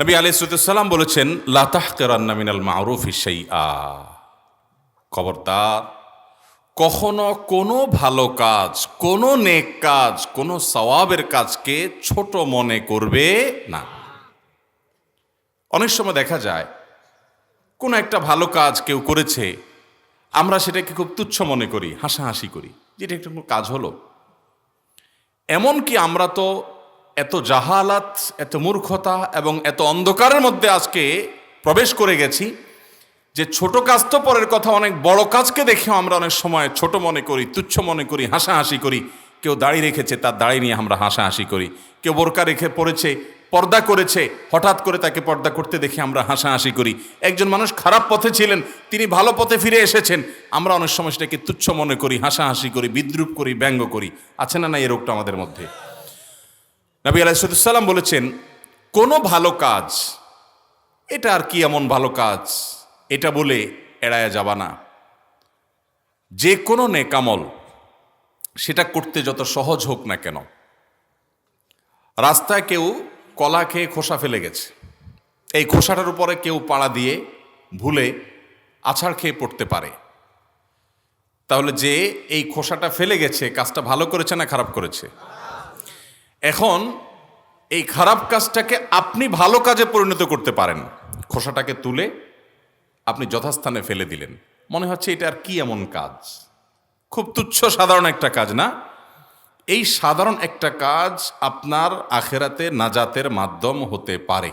নবী আলিসাল্লাম বলেছেন লাতাহ কেরান্না মিনাল মারুফ আ খবরদার, কখনো কোনো ভালো কাজ, কোনো নেক কাজ, কোনো সওয়াবের কাজকে ছোট মনে করবে না। অনেক সময় দেখা যায়, কোনো একটা ভালো কাজ কেউ করেছে, আমরা সেটাকে খুব তুচ্ছ মনে করি, হাসাহাসি করি, যেটা একটা কোনো কাজ হলো। এমনকি আমরা তো এত জাহালাত, এত মূর্খতা এবং এত অন্ধকারের মধ্যে আজকে প্রবেশ করে গেছি যে ছোট কাজ তো পরের কথা, অনেক বড় কাজকে দেখেও আমরা অনেক সময় ছোট মনে করি, তুচ্ছ মনে করি, হাসাহাসি করি। কেউ দাড়ি রেখেছে, তার দাড়ি নিয়ে আমরা হাসাহাসি করি। কেউ বোরকা রেখে পড়েছে পর্দা করেছে, হঠাৎ করে তাকে পর্দা করতে দেখে আমরা হাসাহাসি করি। একজন মানুষ খারাপ পথে ছিলেন, তিনি ভালো পথে ফিরে এসেছেন। আমরা অনেক সময় সেটাকে তুচ্ছ মনে করি, হাসাহাসি করি, বিদ্রুপ করি, ব্যঙ্গ করি। আছে না না এই রোগটা আমাদের মধ্যে? নবী আলাইসাল্লাম বলেছেন, কোনো ভালো কাজ, এটা আর কি এমন ভালো কাজ? এটা বলে এড়ায়া যাবা না। যে কোনো নেকামল সেটা করতে যত সহজ হোক না কেন। রাস্তায় কেউ কলা খেয়ে খোসা ফেলে গেছে। এই খোসাটার উপরে কেউ পাড়া দিয়ে ভুলে আছাড় খেয়ে পড়তে পারে। তাহলে যে এই খোসাটা ফেলে গেছে, কাজটা ভালো করেছে না খারাপ করেছে? এখন এই খারাপ কাজটাকে আপনি ভালো কাজে পরিণত করতে পারেন। খোসাটাকে তুলে আপনি যথাস্থানে ফেলে দিলেন। মনে হচ্ছে এটা আর কি এমন কাজ? খুব তুচ্ছ সাধারণ একটা কাজ না? এই সাধারণ একটা কাজ আপনার আখেরাতে নাজাতের মাধ্যম হতে পারে।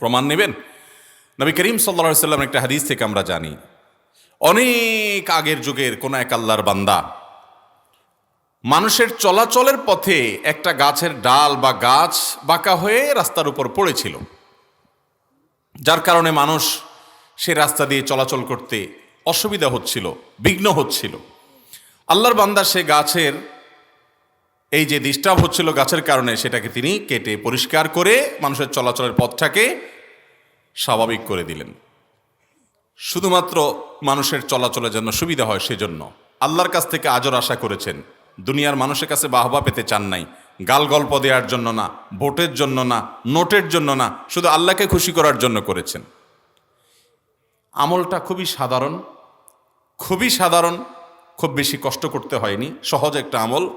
প্রমাণ নেবেন? নবী করিম সাল্লা সাল্লাম একটা হাদিস থেকে আমরা জানি, অনেক আগের যুগের কোন এক আল্লাহর বান্দা মানুষের চলাচলের পথে একটা গাছের ডাল বা গাছ বাঁকা হয়ে রাস্তার উপর পড়েছিল। যার কারণে মানুষ সে রাস্তা দিয়ে চলাচল করতে অসুবিধা হচ্ছিল, বিঘ্ন হচ্ছিল। আল্লাহর বান্দা সে গাছের এই যে ডিস্টার্ব হচ্ছিল গাছের কারণে সেটাকে তিনি কেটে পরিষ্কার করে মানুষের চলাচলের পথটাকে স্বাভাবিক করে দিলেন। শুধুমাত্র মানুষের চলাচলের জন্য সুবিধা হয় সেজন্য। আল্লাহর কাছ থেকে আজর আশা করেছেন। দুনিয়ার মানুষের কাছে বাহবা পেতে চান নাই। গাল গল্প দেওয়ার জন্য না, ভোটের জন্য না, নোটের জন্য না, শুধু আল্লাহকে খুশি করার জন্য করেছেন। আমলটা খুবই সাধারণ খুবই সাধারণ, খুব বেশি কষ্ট করতে হয়নি, সহজ একটা আমল।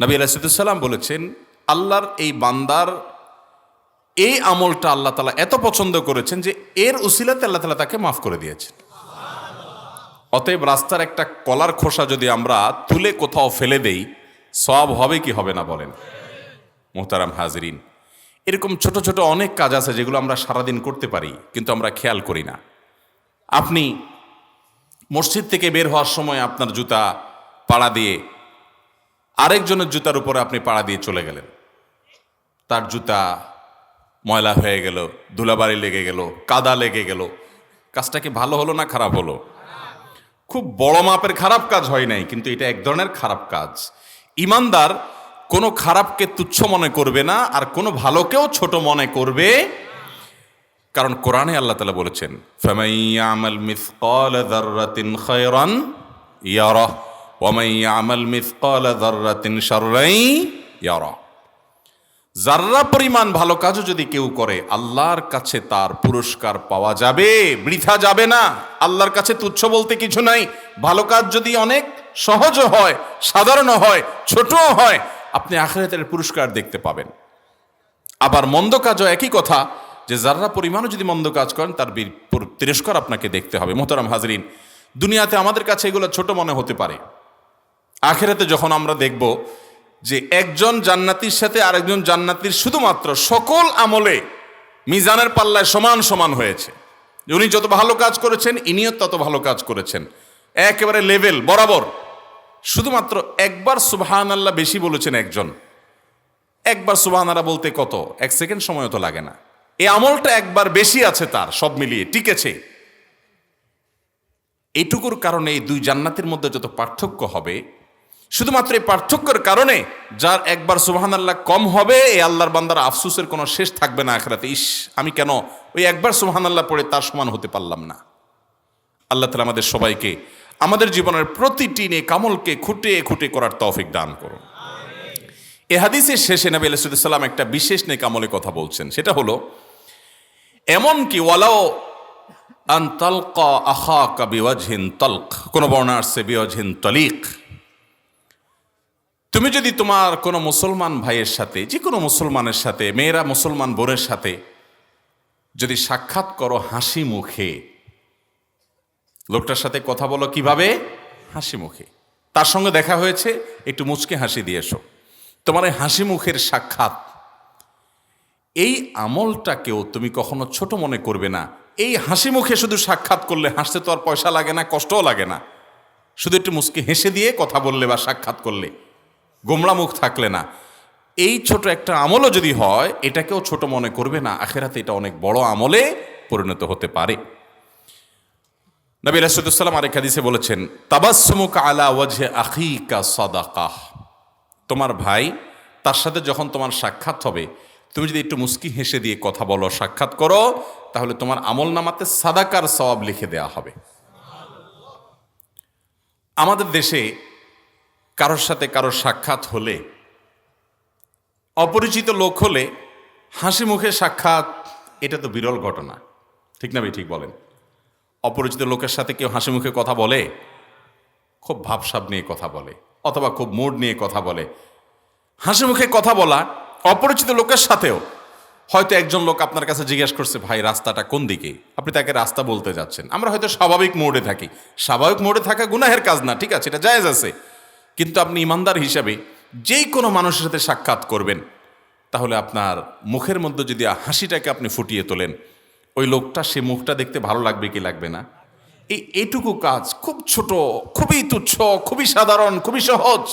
নবী আলাইসাল্লাম বলেছেন, আল্লাহর এই বান্দার এই আমলটা আল্লাহ তালা এত পছন্দ করেছেন যে এর উসিলাতে আল্লাহ তালা তাকে মাফ করে দিয়েছেন। অতএব রাস্তার একটা কলার খোসা যদি আমরা তুলে কোথাও ফেলে দেই সব হবে কি হবে না বলেন? মোহতারাম হাজরিন, এরকম ছোট ছোট অনেক কাজ আছে যেগুলো আমরা সারাদিন করতে পারি, কিন্তু আমরা খেয়াল করি না। আপনি মসজিদ থেকে বের হওয়ার সময় আপনার জুতা পাড়া দিয়ে আরেকজনের জুতার উপরে আপনি পাড়া দিয়ে চলে গেলেন। তার জুতা ময়লা হয়ে গেল ধুলাবাড়ি লেগে গেল, কাদা লেগে গেল। কাজটা কি ভালো হলো না খারাপ হলো? খুব বড় মাপের খারাপ কাজ হয় নাই, কিন্তু এটা এক ধরনের খারাপ কাজ। ইমানদার কোনো খারাপকে তুচ্ছ মনে করবে না, আর কোনো ভালোকেও ছোট মনে করবে। কারণ কোরআনে আল্লাহ তালা বলেছেন ফামাইয়ামাল মিসকাল যাররাতিন খায়রান ইয়ারা ওয়ামাইয়ামাল মিসকাল যাররাতিন শাররাই ইয়ারা যার্রা পরিমাণ ভালো কাজও যদি কেউ করে, আল্লাহর কাছে তার পুরস্কার পাওয়া যাবে, বৃথা যাবে না। আল্লাহর কাছে তুচ্ছ বলতে কিছু নাই। ভালো কাজ যদি অনেক সহজও হয় সাধারণ হয়, ছোটও হয়, আপনি আখেরাতের পুরস্কার দেখতে পাবেন। আবার মন্দ কাজও একই কথা, যে যারা পরিমাণও যদি মন্দ কাজ করেন, তার তিরস্কার আপনাকে দেখতে হবে। মোহতারাম হাজরিন, দুনিয়াতে আমাদের কাছে এগুলো ছোট মনে হতে পারে। আখেরাতে যখন আমরা দেখব যে একজন জান্নাতির সাথে আরেকজন জান্নাতির শুধুমাত্র সকল আমলে মিজানের পাল্লায় সমান সমান হয়েছে। উনি যত ভালো কাজ করেছেন, ইনিও তত ভালো কাজ করেছেন। একেবারে লেভেল বরাবর। শুধুমাত্র একবার সুবহান আল্লাহ বেশি বলেছেন একজন। একবার সুবহান আল্লাহ বলতে কত? এক সেকেন্ড সময় তো লাগে না। এই আমলটা একবার বেশি আছে তার, সব মিলিয়ে, টিকেছে। এইটুকুর কারণে এই দুই জান্নাতের মধ্যে যত পার্থক্য হবে শুধুমাত্র এই পার্থক্যের কারণে যার একবার সুবাহান আল্লাহ কম হবে, এই আল্লাহর বান্দার আফসুসের কোনো শেষ থাকবে না আখরাতে। ইস, আমি কেন ওই একবার সুবাহান আল্লাহ পড়ে তার সমান হতে পারলাম না? আল্লাহ তালা আমাদের সবাইকে আমাদের জীবনের প্রতিটি নে কামলকে খুঁটে খুঁটে করার তৌফিক দান করুন। এ হাদিসের শেষে নবী আলাইসাল্লাম একটা বিশেষ নেকামলে কথা বলছেন। সেটা হলো, এমন কি, ওয়ালাও আন তালকা আহা কা তলক? কোন বর্ণা আসছে, বিওয়াজহিন তলিক। তুমি যদি তোমার কোনো মুসলমান ভাইয়ের সাথে, যে কোনো মুসলমানের সাথে, মেয়েরা মুসলমান বোনের সাথে, যদি সাক্ষাৎ করো হাসি মুখে, লোকটার সাথে কথা বলো কীভাবে? হাসি মুখে। তার সঙ্গে দেখা হয়েছে, একটু মুচকে হাসি দিয়ে এসো। তোমার এই হাসি মুখের সাক্ষাৎ, এই আমলটাকেও তুমি কখনো ছোট মনে করবে না। এই হাসি মুখে শুধু সাক্ষাৎ করলে হাসতে তো আর পয়সা লাগে না, কষ্টও লাগে না। শুধু একটু মুচকে হেসে দিয়ে কথা বললে বা সাক্ষাৎ করলে। গোমড়া মুখ থাকলে না। এই ছোট একটা আমলও যদি হয়, এটাকেও ছোট মনে করবে না। আখেরাতে এটা অনেক বড় আমলে পরিণত হতে পারে। নবী রাসুদুল্লাম আরেক হাদিসে বলেছেন তাবাসমুক আলা ওয়াজহে আখিকা সদাকাহ তোমার ভাই তার সাথে যখন তোমার সাক্ষাৎ হবে, তুমি যদি একটু মুস্কি হেসে দিয়ে কথা বলো, সাক্ষাৎ করো, তাহলে তোমার আমল নামাতে সাদাকার সওয়াব লিখে দেয়া হবে। আমাদের দেশে কারোর সাথে কারোর সাক্ষাৎ হলে, অপরিচিত লোক হলে হাসি মুখে সাক্ষাৎ, এটা তো বিরল ঘটনা। ঠিক না ভাই? ঠিক বলেন। অপরিচিত লোকের সাথে কেউ হাসি মুখে কথা বলে, খুব ভাবসাব নিয়ে কথা বলে, অথবা খুব মুড নিয়ে কথা বলে। হাসি মুখে কথা বলা অপরিচিত লোকের সাথেও, হয়তো একজন লোক আপনার কাছে জিজ্ঞেস করছে, ভাই, রাস্তাটা কোন দিকে? আপনি তাকে রাস্তা বলতে যাচ্ছেন। আমরা হয়তো স্বাভাবিক মোড়ে থাকি। স্বাভাবিক মোড়ে থাকা গুনাহের কাজ না, ঠিক আছে? এটা জায়েজ আছে। কিন্তু আপনি ইমানদার হিসাবে যেই কোনো মানুষের সাথে সাক্ষাৎ করবেন, তাহলে আপনার মুখের মধ্যে যদি হাসিটাকে আপনি ফুটিয়ে তোলেন, ওই লোকটা, সে মুখটা দেখতে ভালো লাগবে কি লাগবে না? এই এটুকু কাজ খুব ছোট, খুবই তুচ্ছ, খুবই সাধারণ, খুবই সহজ।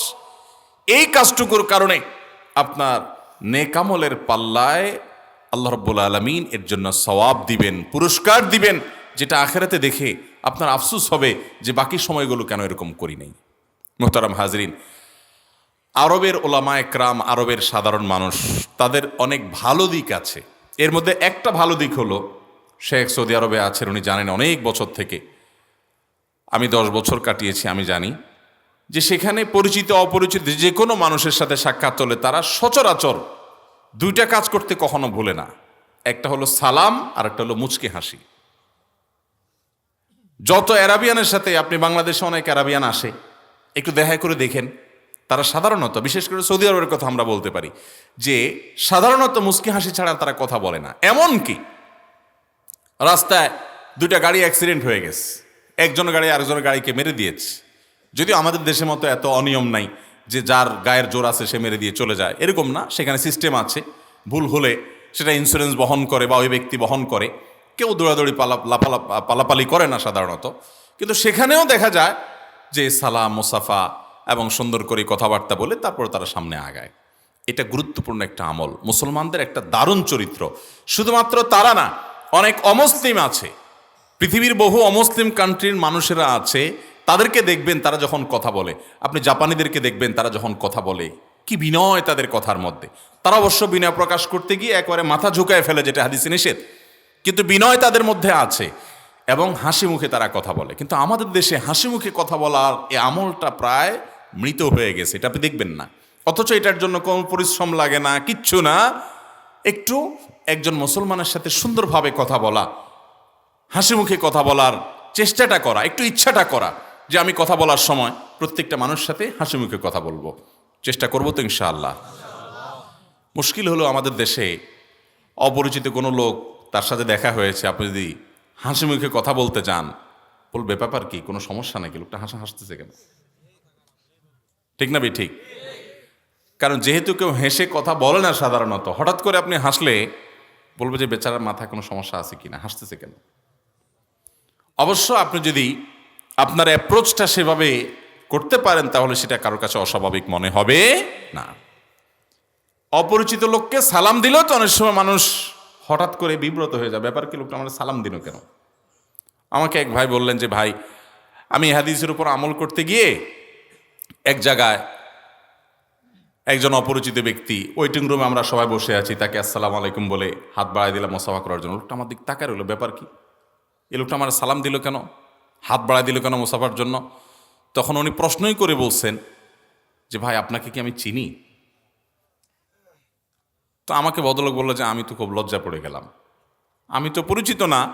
এই কাজটুকুর কারণে আপনার নেকামলের পাল্লায় আল্লাহ রব্বুল আলমিন এর জন্য সওয়াব দিবেন, পুরস্কার দিবেন, যেটা আখেরাতে দেখে আপনার আফসুস হবে যে বাকি সময়গুলো কেন এরকম করি নাই। মোহতারাম হাজরিন, আরবের ওলামা একরাম আরবের সাধারণ মানুষ, তাদের অনেক ভালো দিক আছে। এর মধ্যে একটা ভালো দিক হলো, শেখ সৌদি আরবে আছেন, উনি জানেন অনেক বছর থেকে। আমি দশ বছর কাটিয়েছি, আমি জানি। যে সেখানে পরিচিত, অপরিচিত যে কোনো মানুষের সাথে সাক্ষাৎ হলে তারা সচরাচর দুইটা কাজ করতে কখনো ভুলে না। একটা হলো সালাম, আর একটা হলো মুচকি হাসি। যত অ্যারাবিয়ানের সাথে, আপনি বাংলাদেশে অনেক অ্যারাবিয়ান আসে একটু দেখা করে দেখেন, তারা সাধারণত, বিশেষ করে সৌদি আরবের কথা আমরা বলতে পারি, যে সাধারণত মুস্কি হাসি ছাড়া তারা কথা বলে না। এমন কি? রাস্তায় দুইটা গাড়ি অ্যাক্সিডেন্ট হয়ে গেছে একজন গাড়ি আরেকজনের গাড়িকে মেরে দিয়েছে। যদিও আমাদের দেশের মতো এত অনিয়ম নাই যে যার গায়ের জোর আছে সে মেরে দিয়ে চলে যায়। এরকম না, সেখানে সিস্টেম আছে, ভুল হলে সেটা ইন্স্যুরেন্স বহন করে বা ওই ব্যক্তি বহন করে। কেউ দৌড়াদৌড়ি পালা লাপালা পালাপালি করে না সাধারণত। কিন্তু সেখানেও দেখা যায় যে সালাম, মুসাফা এবং সুন্দর করে কথাবার্তা বলে তারপর তারা সামনে আগায়। এটা গুরুত্বপূর্ণ একটা আমল। মুসলমানদের একটা দারুণ চরিত্র। শুধুমাত্র তারা না, অনেক অমুসলিম আছে। পৃথিবীর বহু অমুসলিম কান্ট্রির মানুষেরা আছে, তাদেরকে দেখবেন তারা যখন কথা বলে। আপনি জাপানিদেরকে দেখবেন তারা যখন কথা বলে। কি বিনয় তাদের কথার মধ্যে। তারা অবশ্য বিনয় প্রকাশ করতে গিয়ে একবারে মাথা ঝুঁকায় ফেলে যেটা হাদিসে নিষেধ। কিন্তু বিনয় তাদের মধ্যে আছে। এবং হাসি মুখে তারা কথা বলে। কিন্তু আমাদের দেশে হাসি মুখে কথা বলার এই আমলটা প্রায় মৃত হয়ে গেছে, এটা আপনি দেখবেন না। অথচ এটার জন্য কোনো পরিশ্রম লাগে না, কিচ্ছু না। একটু একজন মুসলমানের সাথে সুন্দরভাবে কথা বলা, হাসি মুখে কথা বলার চেষ্টাটা করা, একটু ইচ্ছাটা করা যে আমি কথা বলার সময় প্রত্যেকটা মানুষের সাথে হাসি মুখে কথা বলব। চেষ্টা করব তো ইনশাআল্লাহ। মুশকিল হলো আমাদের দেশে অপরিচিত কোনো লোক তার সাথে দেখা হয়েছে, আপনি যদি হাসি মুখে কথা বলতে চান বলবে, ব্যাপার কি? কোনো সমস্যা নাকি? লোকটা হাসা হাসতেছে কেন? ঠিক না বে ঠিক কারণ যেহেতু কেউ হেসে কথা বলে না সাধারণত, হঠাৎ করে আপনি হাসলে বলবে যে, বেচারার মাথায় কোনো সমস্যা আছে কি না? হাসতেছে কেন? অবশ্য আপনি যদি আপনার অ্যাপ্রোচটা সেভাবে করতে পারেন, তাহলে সেটা কারোর কাছে অস্বাভাবিক মনে হবে না। অপরিচিত লোককে সালাম দিলেও তো অনেক সময় মানুষ হঠাৎ করে বিব্রত হয়ে যায় ব্যাপার কি, লোকটা আমার সালাম দিল কেন? আমাকে এক ভাই বললেন যে, ভাই, আমি হাদিসের উপর আমল করতে গিয়ে এক জায়গায় একজন অপরিচিত ব্যক্তি, ওয়েটিং রুমে আমরা সবাই বসে আছি, তাকে আসসালামু আলাইকুম বলে হাত বাড়াই দিলাম মোসাফা করার জন্য। লোকটা আমার দিক তাকার হলো ব্যাপার কি? এ লোকটা আমার সালাম দিল কেন? হাত বাড়াই দিল কেন মোসাফার জন্য? তখন উনি প্রশ্নই করে বলছেন যে, ভাই, আপনাকে কি আমি চিনি? তো আমাকে ভদ্রলোক বলল যে, আমি তো খুব লজ্জা পড়ে গেলাম। আমি তো পরিচিত না।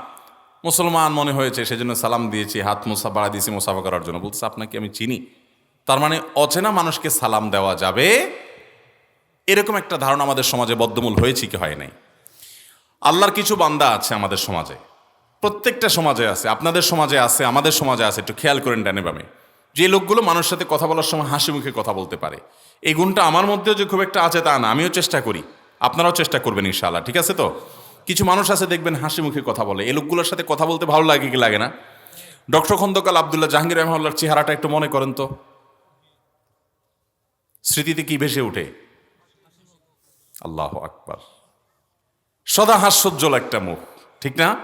মুসলমান মনে হয়েছে, সেজন্য সালাম দিয়েছি, হাত মোসা, বাড়া দিয়েছি মোসাফা করার জন্য। বলছে আপনাকে আমি চিনি। তার মানে অচেনা মানুষকে সালাম দেওয়া যাবে? এরকম একটা ধারণা আমাদের সমাজে বদ্ধমূল হয়েছে কি হয় নাই। আল্লাহর কিছু বান্দা আছে আমাদের সমাজে। প্রত্যেকটা সমাজে আছে, আপনাদের সমাজে আছে, আমাদের সমাজে আছে, একটু খেয়াল করেন ডানে বামে। যে লোকগুলো মানুষের সাথে কথা বলার সময় হাসি মুখে কথা বলতে পারে। এই গুণটা আমার মধ্যেও যে খুব একটা আছে তা না, আমিও চেষ্টা করি। আপনারাও চেষ্টা করবেন ইনশাআল্লাহ, ঠিক আছে তো? কিছু মানুষ আছে, দেখবেন হাসি মুখে কথা বলে। এই লোকগুলোর সাথে কথা বলতে ভালো লাগে কি লাগে না? ডক্টর খন্দকাল আবদুল্লাহ জাহাঙ্গীর রহমাল্লার চেহারাটা একটু মনে করেন তো। স্মৃতিতে কি ভেসে ওঠে? আল্লাহ আকবার। সদা হাস্যোজ্জ্বল একটা মুখ, ঠিক না?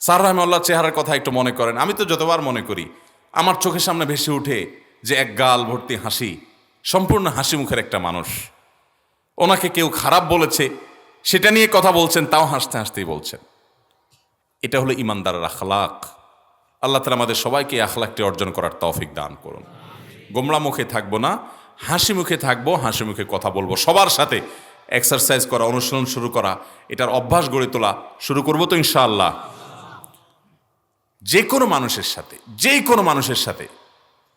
স্যার রহমাল্লাহ চেহারার কথা একটু মনে করেন। আমি তো যতবার মনে করি, আমার চোখের সামনে ভেসে উঠে যে এক গাল ভর্তি হাসি, সম্পূর্ণ হাসি মুখের একটা মানুষ। ওনাকে কেউ খারাপ বলেছে, সেটা নিয়ে কথা বলছেন, তাও হাসতে হাসতেই বলছেন। এটা হলো ইমানদারের আখলাক। আল্লাহ তালা আমাদের সবাইকে আখলাকটি অর্জন করার তৌফিক দান করুন। গোমড়া মুখে থাকব না, হাসি মুখে থাকব, হাসি মুখে কথা বলব। সবার সাথে এক্সারসাইজ করা, অনুশীলন শুরু করা, এটার অভ্যাস গড়ে তোলা, শুরু করব তো ইনশাআল্লাহ। যে কোনো মানুষের সাথে, যে কোনো মানুষের সাথে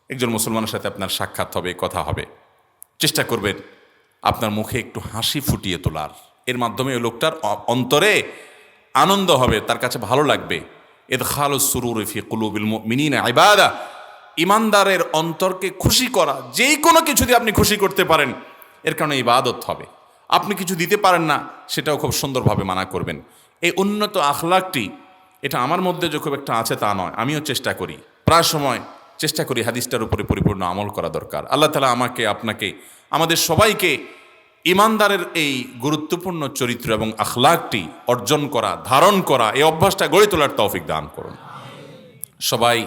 একজন মুসলমানের সাথে আপনার সাক্ষাৎ হবে, কথা হবে। চেষ্টা করবেন। আপনার মুখে একটু হাসি ফুটিয়ে তোলার। এর মাধ্যমে ওই লোকটার অন্তরে আনন্দ হবে, তার কাছে ভালো লাগবে। এদ খাল ফি কুলুবিল মিনিন আইবাদা ইমানদারের অন্তরকে খুশি করা, যেই কোনো কিছু দিয়ে আপনি খুশি করতে পারেন, এর কারণে ইবাদত হবে। আপনি কিছু দিতে পারেন না, সেটাও খুব সুন্দরভাবে মানা করবেন। এই উন্নত আখলাকটি, এটা আমার মধ্যে যে খুব একটা আছে তা নয়, আমিও চেষ্টা করি। প্রায় সময় চেষ্টা করি হাদিসটার উপরে পরিপূর্ণ আমল করা দরকার। আল্লাহ তালা আমাকে, আপনাকে আমাদের সবাইকে ইমানদারের এই গুরুত্বপূর্ণ চরিত্র এবং আখলাকটি অর্জন করা, ধারণ করা, এই অভ্যাসটা গড়ে তোলার তৌফিক দান করুন। সবাই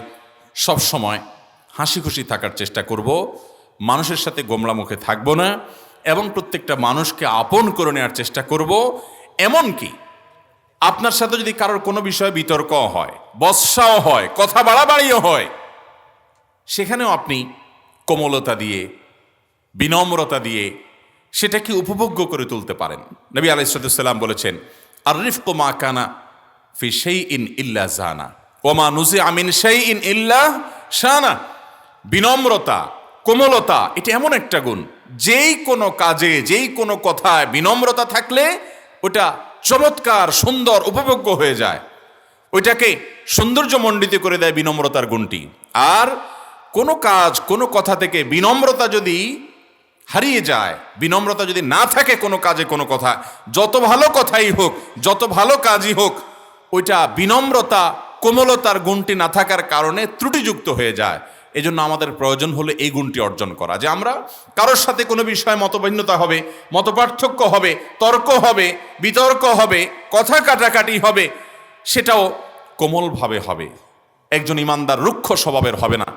সব সময় হাসি খুশি থাকার চেষ্টা করব। মানুষের সাথে গোমড়া মুখে থাকব না এবং প্রত্যেকটা মানুষকে আপন করে নেওয়ার চেষ্টা করব। এমনকি আপনার সাথে যদি কারোর কোনো বিষয়ে বিতর্ক হয় বৎসাও হয়, কথা বাড়াবাড়িও হয়, সেখানেও আপনি কোমলতা দিয়ে বিনম্রতা দিয়ে সেটাকে উপভোগ্য করে তুলতে পারেন। নবী আলাইসাল্লাম বলেছেন আর রিফকো মা কানা ফি সেই ইন ইল্লা জানা ওমা নুসি আমিন সেই ইন ইল্লা শানা। বিনম্রতা, কোমলতা, এটা এমন একটা গুণ, যেই কোনো কাজে, যেই কোনো কথায় বিনম্রতা থাকলে ওটা চমৎকার, সুন্দর, উপভোগ্য হয়ে যায়। ওইটাকে সৌন্দর্যমণ্ডিত করে দেয় বিনম্রতার গুণটি। আর কোনো কাজ, কোনো কথা থেকে বিনম্রতা যদি হারিয়ে যায়। বিনম্রতা যদি না থাকে কোনো কাজে কোনো কথা, যত ভালো কথাই হোক, যত ভালো কাজই হোক, ওইটা বিনম্রতা, কোমলতার গুণটি না থাকার কারণে ত্রুটিযুক্ত হয়ে যায়। এজন্য আমাদের প্রয়োজন হলো এই গুণটি অর্জন করা, যে আমরা কারোর সাথে কোনো বিষয়ে মতভিন্নতা হবে, মতপার্থক্য হবে, তর্ক হবে, বিতর্ক হবে, কথা কাটাকাটি হবে, সেটাও কোমলভাবে হবে। একজন ইমানদার রুক্ষ স্বভাবের হবে না।